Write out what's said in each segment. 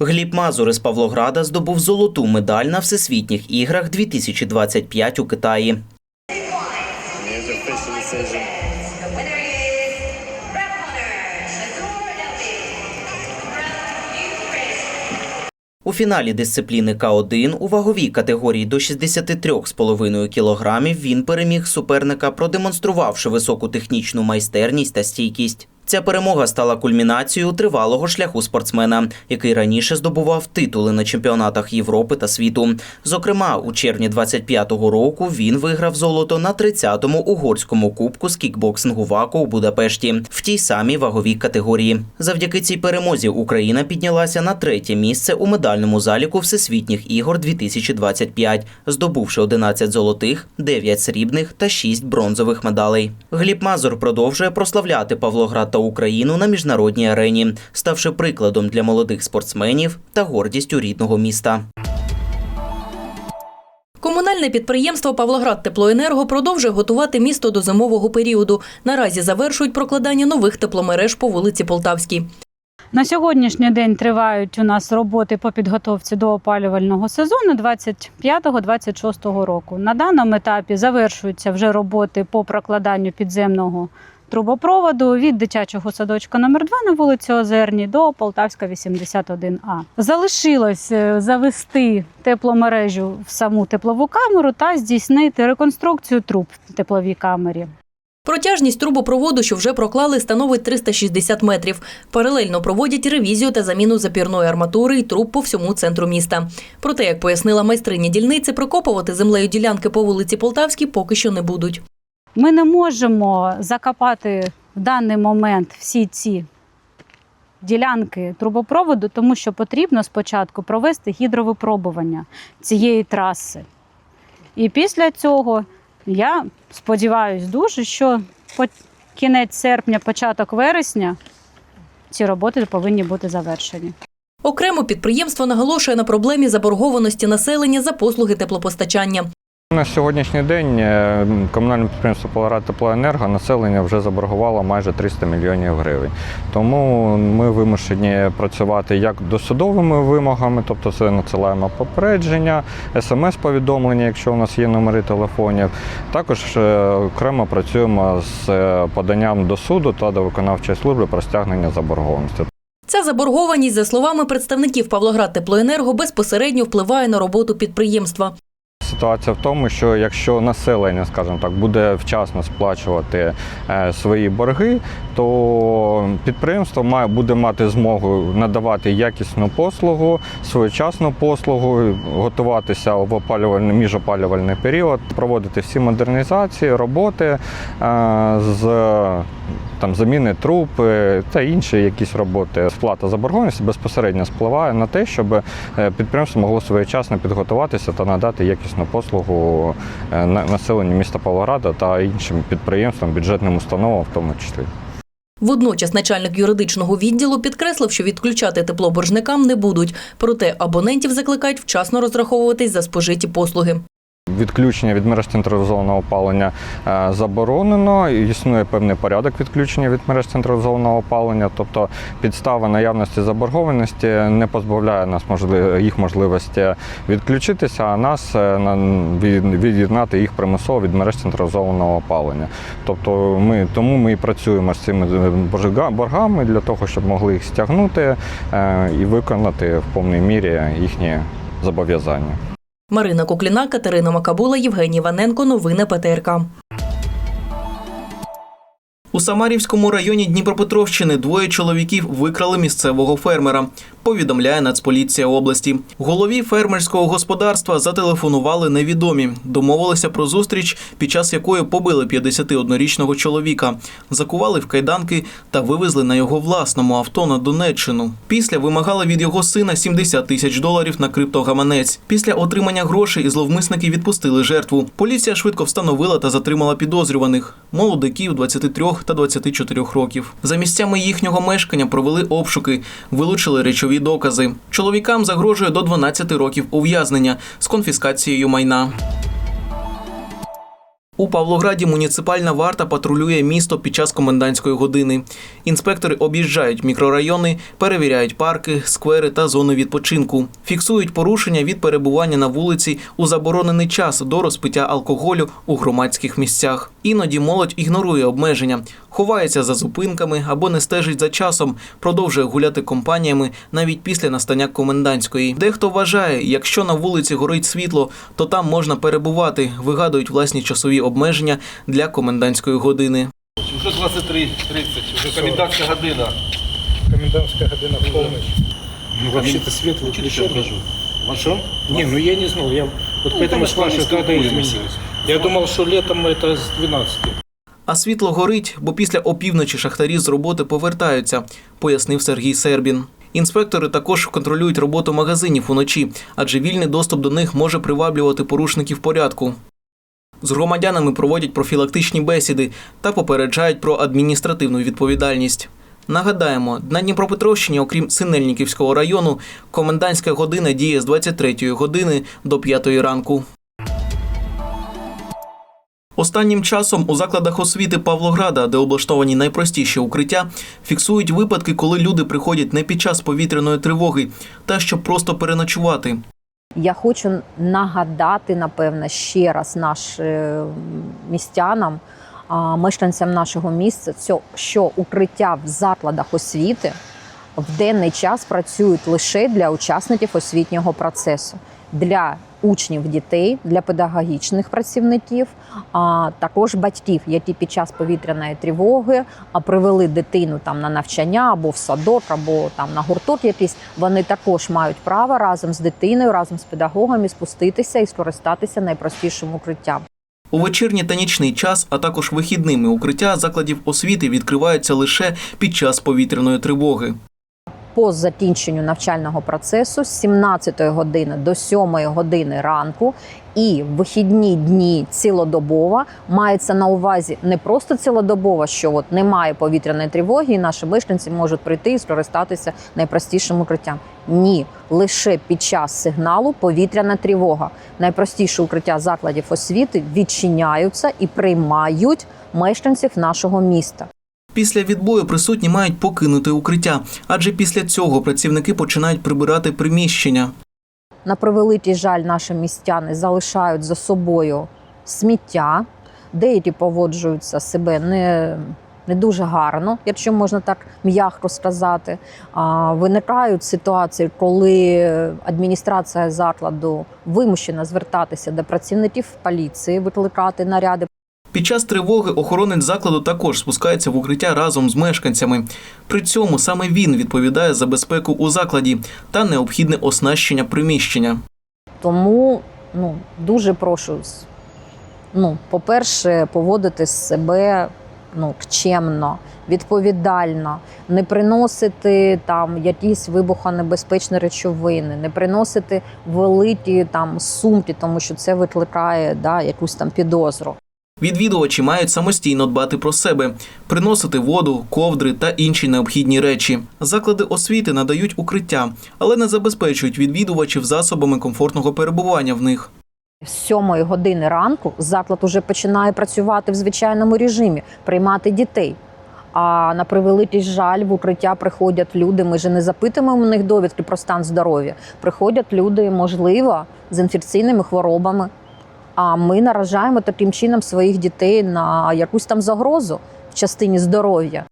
Гліб Мазур із Павлограда здобув золоту медаль на всесвітніх іграх 2025 у Китаї. У фіналі дисципліни К1 у ваговій категорії до 63,5 кілограмів він переміг суперника, продемонструвавши високу технічну майстерність та стійкість. Ця перемога стала кульмінацією тривалого шляху спортсмена, який раніше здобував титули на чемпіонатах Європи та світу. Зокрема, у червні 25-го року він виграв золото на 30-му угорському кубку з кікбоксингу ВАКО у Будапешті в тій самій ваговій категорії. Завдяки цій перемозі Україна піднялася на третє місце у медальному заліку Всесвітніх ігор 2025, здобувши 11 золотих, 9 срібних та 6 бронзових медалей. Гліб Мазур продовжує прославляти Павлоград та Україну на міжнародній арені, ставши прикладом для молодих спортсменів та гордістю рідного міста. Комунальне підприємство Павлоград Теплоенерго продовжує готувати місто до зимового періоду. Наразі завершують прокладання нових тепломереж по вулиці Полтавській. На сьогоднішній день тривають у нас роботи по підготовці до опалювального сезону 25-26 року. На даному етапі завершуються вже роботи по прокладанню підземного трубопроводу від дитячого садочка номер 2 на вулиці Озерній до Полтавська 81А. Залишилось е, завести тепломережу в саму теплову камеру та здійснити реконструкцію труб в тепловій камері. Протяжність трубопроводу, що вже проклали, становить 360 метрів. Паралельно проводять ревізію та заміну запірної арматури і труб по всьому центру міста. Проте, як пояснила майстриня дільниці, прикопувати землею ділянки по вулиці Полтавській поки що не будуть. Ми не можемо закопати в даний момент всі ці ділянки трубопроводу, тому що потрібно спочатку провести гідровипробування цієї траси. І після цього я сподіваюся дуже, що по кінець серпня, початок вересня ці роботи повинні бути завершені. Окремо підприємство наголошує на проблемі заборгованості населення за послуги теплопостачання. На сьогоднішній день е, комунальне підприємство Павлоград Теплоенерго населення вже заборгувало майже 300 мільйонів гривень. Тому ми вимушені працювати як досудовими вимогами, тобто це надсилаємо попередження, смс-повідомлення, якщо у нас є номери телефонів. Також е, окремо працюємо з е, поданням до суду та до виконавчої служби про стягнення заборгованості. Ця заборгованість, за словами представників Павлоград Теплоенерго, безпосередньо впливає на роботу підприємства. Ситуація в тому, що якщо населення, скажімо так, буде вчасно сплачувати е, свої борги, то підприємство має буде мати змогу надавати якісну послугу, своєчасну послугу, готуватися в опалювальний міжопалювальний період, проводити всі модернізації, роботи е, з там заміни труб та інші якісь роботи. Сплата заборгованості безпосередньо спливає на те, щоб е, підприємство могло своєчасно підготуватися та надати якісну послугу е, на- населенню міста Павлограда та іншим підприємствам, бюджетним установам в тому числі. Водночас начальник юридичного відділу підкреслив, що відключати тепло боржникам не будуть. Проте абонентів закликають вчасно розраховуватись за спожиті послуги. Відключення від мереж централізованого опалення е, заборонено. Існує певний порядок відключення від мереж централізованого опалення, тобто підстава наявності заборгованості не позбавляє нас їх можливості відключитися, а нас е, на- від'єднати їх примусово від мереж централізованого опалення. Тобто ми тому ми і працюємо з цими е, боргами для того, щоб могли їх стягнути і виконати в повній мірі їхні зобов'язання. Марина Кукліна, Катерина Макабула, Євгеній Ваненко. Новини ПТРК. У Самарівському районі Дніпропетровщини двоє чоловіків викрали місцевого фермера. Повідомляє Нацполіція області. Голові фермерського господарства зателефонували невідомі. Домовилися про зустріч, під час якої побили 51-річного чоловіка, закували в кайданки та вивезли на його власному авто на Донеччину. Після вимагали від його сина 70 тисяч доларів на криптогаманець. Після отримання грошей зловмисники відпустили жертву. Поліція швидко встановила та затримала підозрюваних молодиків 23 та 24 років. За місцями їхнього мешкання провели обшуки, вилучили речові докази. Чоловікам загрожує до 12 років ув'язнення з конфіскацією майна. У Павлограді муніципальна варта патрулює місто під час комендантської години. Інспектори об'їжджають мікрорайони, перевіряють парки, сквери та зони відпочинку, фіксують порушення від перебування на вулиці у заборонений час до розпиття алкоголю у громадських місцях. Іноді молодь ігнорує обмеження, ховається за зупинками або не стежить за часом, продовжує гуляти компаніями навіть після настання комендантської. Дехто вважає, якщо на вулиці горить світло, то там можна перебувати, вигадують власні часові обмеження для комендантської години. Уже 23.30, уже комендантська година. Комендантская година в полночь. Ну, вообще-то свет выключен. Вашо? Не, ну я не знал. Я вот Ну, поэтому там спрашиваю, мы когда спілкуємося. изменилось. Я думал, что летом это с 12. А світло горить, бо після опівночі шахтарі з роботи повертаються, пояснив Сергій Сербін. Інспектори також контролюють роботу магазинів уночі, адже вільний доступ до них може приваблювати порушників порядку. З громадянами проводять профілактичні бесіди та попереджають про адміністративну відповідальність. Нагадаємо, на Дніпропетровщині, окрім Синельниківського району, комендантська година діє з 23 години до 5 ранку. Останнім часом у закладах освіти Павлограда, де облаштовані найпростіші укриття, фіксують випадки, коли люди приходять не під час повітряної тривоги, та щоб просто переночувати. Я хочу нагадати, напевно, ще раз нашим містянам, а, мешканцям нашого міста, що укриття в закладах освіти в денний час працюють лише для учасників освітнього процесу, для учнів дітей, для педагогічних працівників, а також батьків, які під час повітряної тривоги привели дитину там на навчання або в садок, або там на гурток якийсь. Вони також мають право разом з дитиною, разом з педагогами спуститися і скористатися найпростішим укриттям. У вечірній та нічний час, а також вихідними укриття закладів освіти відкриваються лише під час повітряної тривоги. По закінченню навчального процесу з 17 години до 7 години ранку і вихідні дні цілодобово мається на увазі не просто цілодобово, що от немає повітряної тривоги, і наші мешканці можуть прийти і скористатися найпростішим укриттям. Ні, лише під час сигналу повітряна тривога. Найпростіші укриття закладів освіти відчиняються і приймають мешканців нашого міста. Після відбою присутні мають покинути укриття, адже після цього працівники починають прибирати приміщення. На превеликий жаль, наші містяни залишають за собою сміття, деякі поводжуються себе не, не дуже гарно, якщо можна так м'яко сказати. А, виникають ситуації, коли адміністрація закладу вимушена звертатися до працівників поліції, викликати наряди. Під час тривоги охоронець закладу також спускається в укриття разом з мешканцями. При цьому саме він відповідає за безпеку у закладі та необхідне оснащення приміщення. Тому ну, дуже прошу, ну, по-перше, поводити себе ну, чемно, відповідально, не приносити там якісь вибухонебезпечні речовини, не приносити великі там сумки, тому що це викликає да, якусь там підозру. Відвідувачі мають самостійно дбати про себе, приносити воду, ковдри та інші необхідні речі. Заклади освіти надають укриття, але не забезпечують відвідувачів засобами комфортного перебування в них. З сьомої години ранку заклад уже починає працювати в звичайному режимі, приймати дітей. А на превеликий жаль, в укриття приходять люди. Ми ж не запитуємо у них довідки про стан здоров'я. Приходять люди, можливо, з інфекційними хворобами. А ми наражаємо таким чином своїх дітей на якусь там загрозу в частині здоров'я.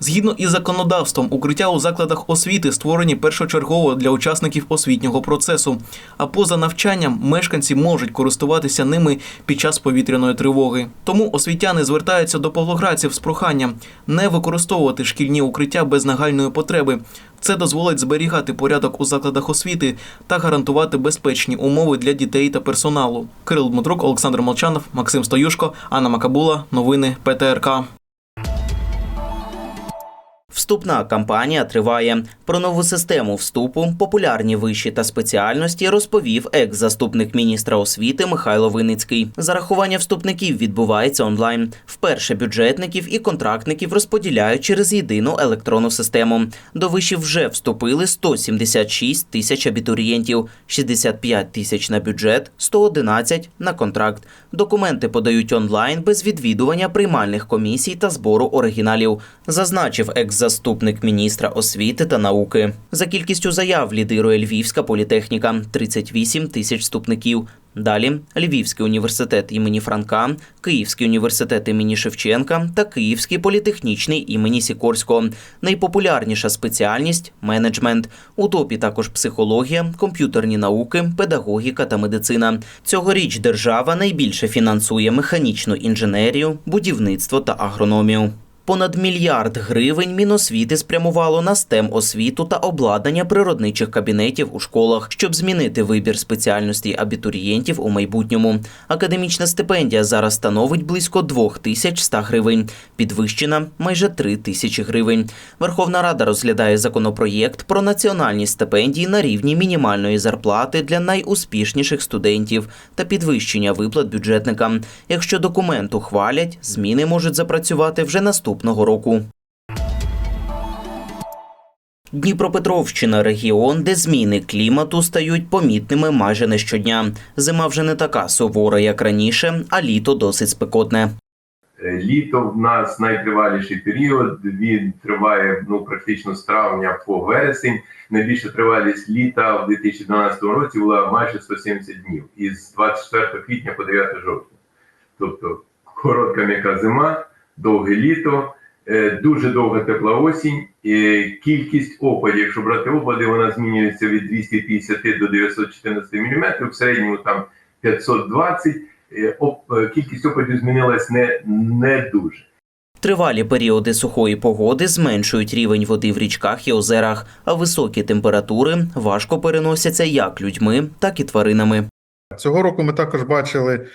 Згідно із законодавством, укриття у закладах освіти створені першочергово для учасників освітнього процесу. А поза навчанням мешканці можуть користуватися ними під час повітряної тривоги. Тому освітяни звертаються до павлоградців з проханням не використовувати шкільні укриття без нагальної потреби. Це дозволить зберігати порядок у закладах освіти та гарантувати безпечні умови для дітей та персоналу. Кирил Дмитрук, Олександр Молчанов, Максим Стоюшко, Анна Макабула. Новини ПТРК. Вступна кампанія триває. Про нову систему вступу, популярні виші та спеціальності розповів екс-заступник міністра освіти Михайло Виницький. Зарахування вступників відбувається онлайн. Вперше бюджетників і контрактників розподіляють через єдину електронну систему. До вишів вже вступили 176 тисяч абітурієнтів, 65 тисяч на бюджет, 111 на контракт. Документи подають онлайн без відвідування приймальних комісій та збору оригіналів, зазначив екс-заступник міністра освіти та науки. За кількістю заяв лідирує Львівська політехніка 38 тисяч вступників. Далі Львівський університет імені Франка, Київський університет імені Шевченка та Київський політехнічний імені Сікорського. Найпопулярніша спеціальність менеджмент. У топі також психологія, комп'ютерні науки, педагогіка та медицина. Цьогоріч держава найбільше фінансує механічну інженерію, будівництво та агрономію. Понад мільярд гривень Міносвіти спрямувало на STEM освіту та обладнання природничих кабінетів у школах, щоб змінити вибір спеціальностей абітурієнтів у майбутньому. Академічна стипендія зараз становить близько 2100 гривень, підвищена майже 3 тисячі гривень. Верховна Рада розглядає законопроєкт про національні стипендії на рівні мінімальної зарплати для найуспішніших студентів та підвищення виплат бюджетникам. Якщо документ ухвалять, зміни можуть запрацювати вже наступного року. Дніпропетровщина регіон, де зміни клімату стають помітними майже не щодня. Зима вже не така сувора, як раніше, а літо досить спекотне. Е, Літо в нас найтриваліший період. Він триває ну практично з травня по вересень. Найбільша тривалість літа в 2012 році була майже 170 днів із 24 квітня по 9 жовтня. Тобто коротка м'яка зима, довге літо, е, дуже довга тепла осінь. Е, Кількість опадів, якщо брати опади, вона змінюється від 250 до 914 мм, в середньому там 520 Е, Кількість опадів змінилась не, не дуже. Тривалі періоди сухої погоди зменшують рівень води в річках і озерах, а високі температури важко переносяться як людьми, так і тваринами. Цього року ми також бачили,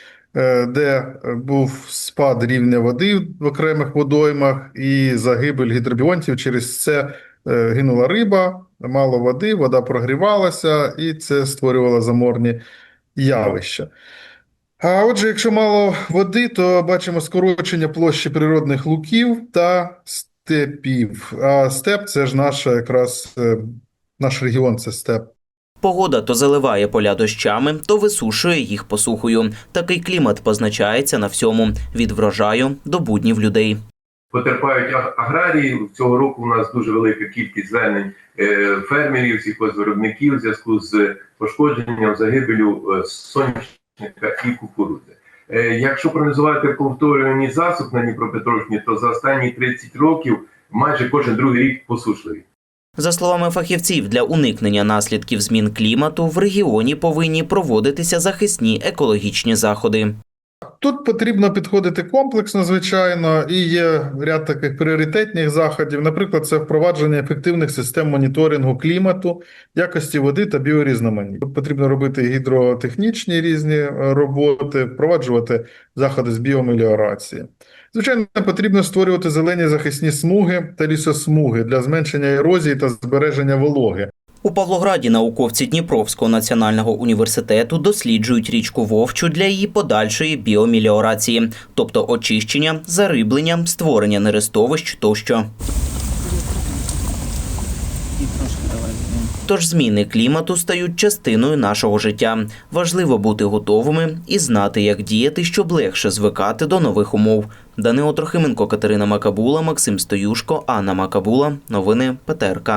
де був спад рівня води в окремих водоймах і загибель гідробіонтів. Через це е, гинула риба, мало води, вода прогрівалася, і це створювало заморні явища. А отже, якщо мало води, то бачимо скорочення площі природних луків та степів. А степ це ж наша якраз е, наш регіон, це степ. Погода то заливає поля дощами, то висушує їх посухою. Такий клімат позначається на всьому від врожаю до буднів людей. Потерпають аграрії. Цього року у нас дуже велика кількість звернень е, фермерів, сільхозвиробників в зв'язку з пошкодженням загибелю е, соняшника і кукурудзи. Е, Якщо проаналізувати повторювані засоб на Дніпропетровщині, то за останні 30 років майже кожен другий рік посушливий. За словами фахівців, для уникнення наслідків змін клімату в регіоні повинні проводитися захисні екологічні заходи. Тут потрібно підходити комплексно, звичайно, і є ряд таких пріоритетних заходів. Наприклад, це впровадження ефективних систем моніторингу клімату, якості води та біорізноманіття. Тут потрібно робити гідротехнічні різні е, роботи, впроваджувати заходи з біомеліорації. Звичайно, потрібно створювати зелені захисні смуги та лісосмуги для зменшення ерозії та збереження вологи. У Павлограді науковці Дніпровського національного університету досліджують річку Вовчу для її подальшої біомеліорації, тобто очищення, зариблення, створення нерестовищ тощо. Тож зміни клімату стають частиною нашого життя. Важливо бути готовими і знати, як діяти, щоб легше звикати до нових умов. Данило Трохименко, Катерина Макабула, Максим Стоюшко, Анна Макабула. Новини ПТРК.